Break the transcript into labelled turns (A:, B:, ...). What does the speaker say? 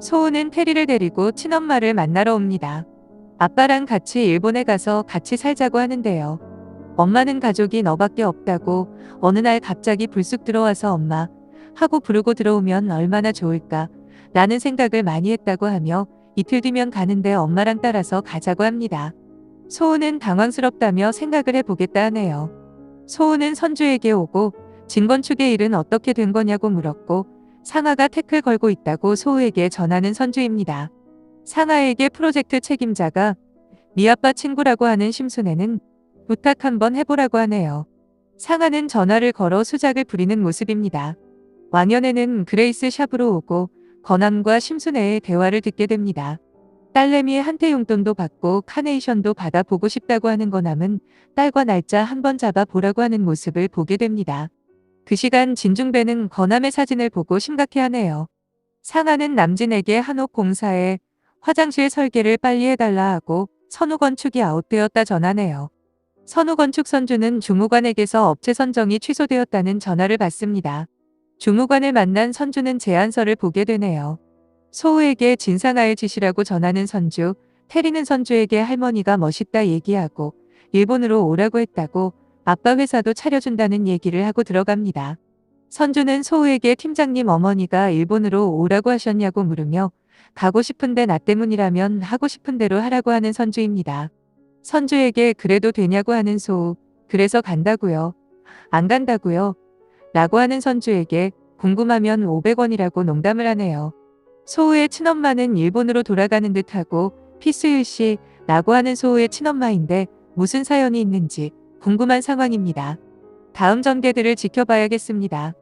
A: 소우는 테리를 데리고 친엄마를 만나러 옵니다. 아빠랑 같이 일본에 가서 같이 살자고 하는데요. 엄마는 가족이 너밖에 없다고 어느 날 갑자기 불쑥 들어와서 엄마 하고 부르고 들어오면 얼마나 좋을까 라는 생각을 많이 했다고 하며 이틀 뒤면 가는데 엄마랑 따라서 가자고 합니다. 소우는 당황스럽다며 생각을 해보겠다 하네요. 소우는 선주에게 오고 진건축의 일은 어떻게 된 거냐고 물었고 상하가 태클 걸고 있다고 소우에게 전하는 선주입니다. 상하에게 프로젝트 책임자가 미아빠 친구라고 하는 심순애는 부탁 한번 해보라고 하네요. 상하는 전화를 걸어 수작을 부리는 모습입니다. 왕연애는 그레이스 샵으로 오고 건함과 심순애의 대화를 듣게 됩니다. 딸내미의 한테 용돈도 받고 카네이션도 받아 보고 싶다고 하는 건함은 딸과 날짜 한번 잡아 보라고 하는 모습을 보게 됩니다. 그 시간 진중배는 건함의 사진을 보고 심각해하네요. 상하는 남진에게 한옥 공사에 화장실 설계를 빨리 해달라 하고 선우 건축이 아웃되었다 전하네요. 선우 건축 선주는 주무관에게서 업체 선정이 취소되었다는 전화를 받습니다. 주무관을 만난 선주는 제안서를 보게 되네요. 소우에게 진상아의 짓이라고 전하는 선주, 테리는 선주에게 할머니가 멋있다 얘기하고 일본으로 오라고 했다고 아빠 회사도 차려준다는 얘기를 하고 들어갑니다. 선주는 소우에게 팀장님 어머니가 일본으로 오라고 하셨냐고 물으며 가고 싶은데 나 때문이라면 하고 싶은 대로 하라고 하는 선주입니다. 선주에게 그래도 되냐고 하는 소우, 그래서 간다고요. 안 간다고요. 라고 하는 선주에게 궁금하면 500원이라고 농담을 하네요. 소우의 친엄마는 일본으로 돌아가는 듯하고 피스율 씨 라고 하는 소우의 친엄마인데 무슨 사연이 있는지 궁금한 상황입니다. 다음 전개들을 지켜봐야겠습니다.